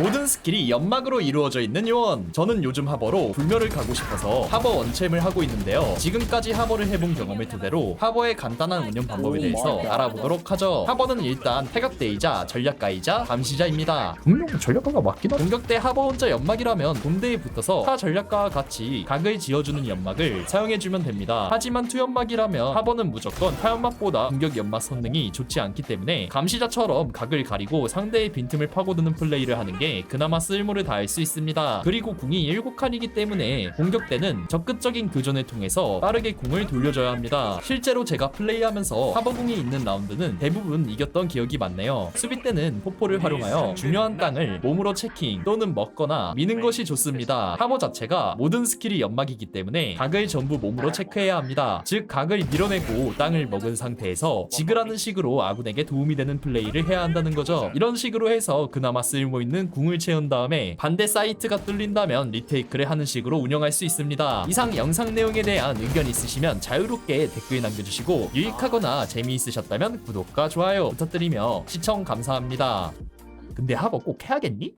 모든 스킬이 연막으로 이루어져 있는 요원. 저는 요즘 하버로 불멸을 가고 싶어서 하버 원챔을 하고 있는데요. 지금까지 하버를 해본 경험을 토대로 하버의 간단한 운영 방법에 대해서 알아보도록 하죠. 하버는 일단 태각대이자 전략가이자 감시자입니다. 분명 전략가가 맞긴 하죠. 공격 때 하버 혼자 연막이라면 본대에 붙어서 타 전략가와 같이 각을 지어주는 연막을 사용해주면 됩니다. 하지만 투연막이라면 하버는 무조건 타연막보다 공격 연막 성능이 좋지 않기 때문에 감시자처럼 각을 가리고 상대의 빈틈을 파고드는 플레이를 하는 게 그나마 쓸모를 다할 수 있습니다. 그리고 궁이 7칸이기 때문에 공격 때는 적극적인 교전을 통해서 빠르게 궁을 돌려줘야 합니다. 실제로 제가 플레이하면서 하버궁이 있는 라운드는 대부분 이겼던 기억이 많네요. 수비 때는 포포를 활용하여 중요한 땅을 몸으로 체킹 또는 먹거나 미는 것이 좋습니다. 하버 자체가 모든 스킬이 연막이기 때문에 각을 전부 몸으로 체크해야 합니다. 즉 각을 밀어내고 땅을 먹은 상태에서 지그라는 식으로 아군에게 도움이 되는 플레이를 해야 한다는 거죠. 이런 식으로 해서 그나마 쓸모 있는 궁을 채운 다음에 반대 사이트가 뚫린다면 리테이크를 하는 식으로 운영할 수 있습니다. 이상 영상 내용에 대한 의견 있으시면 자유롭게 댓글 남겨주시고 유익하거나 재미있으셨다면 구독과 좋아요 부탁드리며 시청 감사합니다. 근데 하버 꼭 해야겠니?